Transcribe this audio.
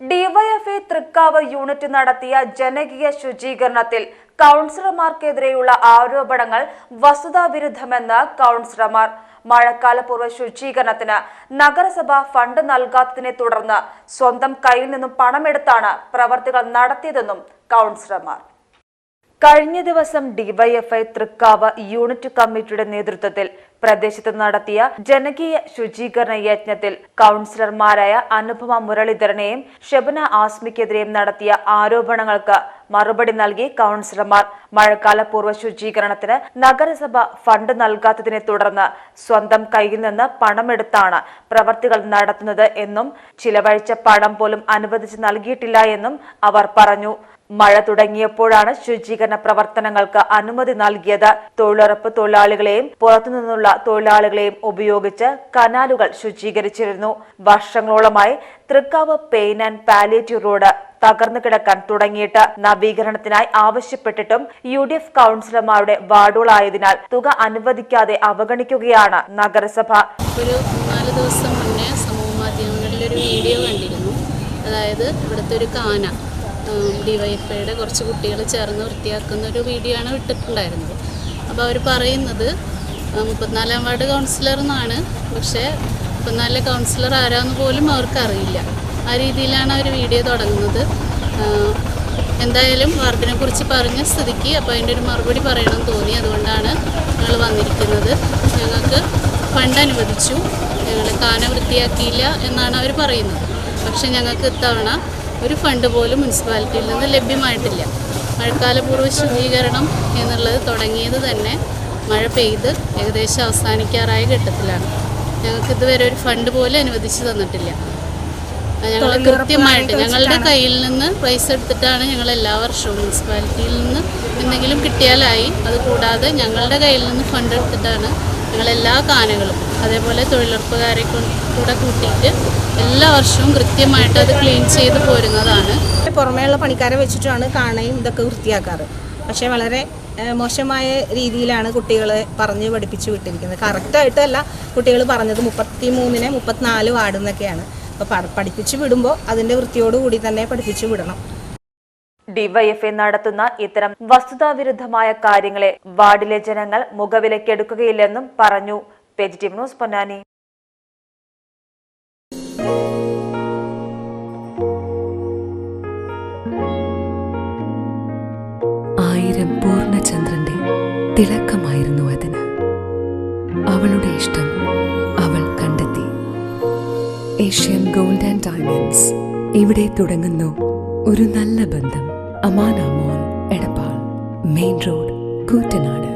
DYFI Thrikkavu unit നടത്തിയ ജനകീയ ശുചീകരണത്തിൽ കൗൺസിലർമാർക്കെതിരെയുള്ള ആരോപണങ്ങൾ വസ്തുതാവിരുദ്ധമെന്ന് കൗൺസിലർമാർ. മഴക്കാലപൂർവ ശുചീകരണത്തിന് നഗരസഭ ഫണ്ട് നൽകാത്തതിനെ തുടർന്ന് സ്വന്തം കയ്യിൽ നിന്നും പണമെടുത്താണ് പ്രവർത്തികൾ നടത്തിയതെന്നും കൗൺസിലർമാർ. കഴിഞ്ഞ ദിവസം ഡിവൈഎഫ്ഐ തൃക്കാവ് യൂണിറ്റ് കമ്മിറ്റിയുടെ നേതൃത്വത്തിൽ പ്രദേശത്ത് നടത്തിയ ജനകീയ ശുചീകരണ യജ്ഞത്തിൽ കൗൺസിലർമാരായ അനുപമ മുരളീധരനെയും ഷബന ആസ്മിക്കെതിരെയും നടത്തിയ ആരോപണങ്ങൾക്ക് മറുപടി നൽകി കൗൺസിലർമാർ. മഴക്കാലപൂർവ ശുചീകരണത്തിന് നഗരസഭ ഫണ്ട് നൽകാത്തതിനെ തുടർന്ന് സ്വന്തം കയ്യിൽ നിന്ന് പണമെടുത്താണ് പ്രവർത്തികൾ നടത്തുന്നത് എന്നും ചിലവഴിച്ച പണം പോലും അനുവദിച്ച് നൽകിയിട്ടില്ല എന്നും അവർ പറഞ്ഞു. മഴ തുടങ്ങിയപ്പോഴാണ് ശുചീകരണ പ്രവർത്തനങ്ങൾക്ക് അനുമതി നൽകിയത്. തൊഴിലുറപ്പ് തൊഴിലാളികളെയും പുറത്തുനിന്നുള്ള തൊഴിലാളികളെയും ഉപയോഗിച്ച് കനാലുകൾ ശുചീകരിച്ചിരുന്നു. വർഷങ്ങളോളമായി Thrikkavu pain and palliative road തകർന്നു കിടക്കാൻ തുടങ്ങിയിട്ട് നവീകരണത്തിനായി ആവശ്യപ്പെട്ടിട്ടും യു ഡി എഫ് കൌൺസിലർമാരുടെ വാർഡുകളായതിനാൽ തുക അനുവദിക്കാതെ അവഗണിക്കുകയാണ് നഗരസഭ. ഒരു നാല് ദിവസം മുന്നേ സമൂഹ മാധ്യമങ്ങളിൽ ഒരു വീഡിയോ കണ്ടിരുന്നു. അതായത് ഇവിടുത്തെ ഒരു കാന. ഡിവൈഎഫ്ഐയുടെ കുറച്ച് കുട്ടികൾ ചേർന്ന് വൃത്തിയാക്കുന്ന ഒരു വീഡിയോ ആണ് ഇട്ടിട്ടുണ്ടായിരുന്നത്. അപ്പോൾ അവർ പറയുന്നത് മുപ്പത്തിനാലാം വാർഡ് കൗൺസിലർ എന്നാണ്. പക്ഷേ മുപ്പത്തിനാലിലെ കൗൺസിലർ ആരാന്ന് പോലും അവർക്കറിയില്ല. ആ രീതിയിലാണ് അവർ വീഡിയോ തുടങ്ങുന്നത്. എന്തായാലും വാർഡിനെ കുറിച്ച് പറഞ്ഞ സ്ഥിതിക്ക് അപ്പോൾ അതിന്റെ ഒരു മറുപടി പറയണമെന്ന് തോന്നി. അതുകൊണ്ടാണ് ഞങ്ങൾ വന്നിരിക്കുന്നത്. ഞങ്ങൾക്ക് ഫണ്ട് അനുവദിച്ചു. ഞങ്ങൾ കാന വൃത്തിയാക്കിയില്ല എന്നാണ് അവർ പറയുന്നത്. പക്ഷേ ഞങ്ങൾക്ക് ഇത്തവണ ഒരു ഫണ്ട് പോലും മുനിസിപ്പാലിറ്റിയിൽ നിന്ന് ലഭ്യമായിട്ടില്ല. മഴക്കാലപൂർവ ശുചീകരണം എന്നുള്ളത് തുടങ്ങിയത് തന്നെ മഴ പെയ്ത് ഏകദേശം അവസാനിക്കാറായ ഘട്ടത്തിലാണ്. ഞങ്ങൾക്ക് ഇതുവരെ ഒരു ഫണ്ട് പോലും അനുവദിച്ചു തന്നിട്ടില്ല. ഞങ്ങൾ കൃത്യമായിട്ട് ഞങ്ങളുടെ കയ്യിൽ നിന്ന് പൈസ എടുത്തിട്ടാണ് ഞങ്ങൾ എല്ലാ വർഷവും മുനിസിപ്പാലിറ്റിയിൽ നിന്ന് എന്തെങ്കിലും കിട്ടിയാലായി. അതുകൂടാതെ ഞങ്ങളുടെ കയ്യിൽ നിന്ന് ഫണ്ട് എടുത്തിട്ടാണ് ഞങ്ങൾ എല്ലാ കാനകളും അതേപോലെ തൊഴിലുറപ്പുകാരെ കൂടെ കൂട്ടിയിട്ട് എല്ലാ വർഷവും കൃത്യമായിട്ട് അത് ക്ലീൻ ചെയ്ത് പോരുന്നതാണ്. പുറമേയുള്ള പണിക്കാരെ വെച്ചിട്ടാണ് കാണയും ഇതൊക്കെ വൃത്തിയാക്കാറ്. പക്ഷേ വളരെ മോശമായ രീതിയിലാണ് കുട്ടികളെ പറഞ്ഞ് പഠിപ്പിച്ച് വിട്ടിരിക്കുന്നത്. കറക്റ്റായിട്ടല്ല കുട്ടികൾ പറഞ്ഞത് മുപ്പത്തി മൂന്നിന് മുപ്പത്തിനാല് വാർഡെന്നൊക്കെയാണ് അപ്പോൾ പഠിപ്പിച്ച് വിടുമ്പോൾ അതിന്റെ വൃത്തിയോടുകൂടി തന്നെ പഠിപ്പിച്ച് വിടണം. ഡിവൈഎഫ്ഐ നടത്തുന്ന ഇത്തരം വസ്തുതാവിരുദ്ധമായ കാര്യങ്ങളെ വാർഡിലെ ജനങ്ങൾ മുഖവിലക്കെടുക്കുകയില്ലെന്നും പറഞ്ഞു. Positive news Ponnani. ആയിരം പൂർണചന്ദ്രന്റെ തിളക്കമായിരുന്നു അതിന് അവളുടെ ഇഷ്ടം അവൾ കണ്ടെത്തി. ഏഷ്യൻ ഗോൾഡ് ആൻഡ് ഡയമണ്ട്സ് ഇവിടെ തുടങ്ങുന്നു ഒരു നല്ല ബന്ധം. அமான் அமோன் எடப்பாள் மெயின் ரோடு கூட்டநாடு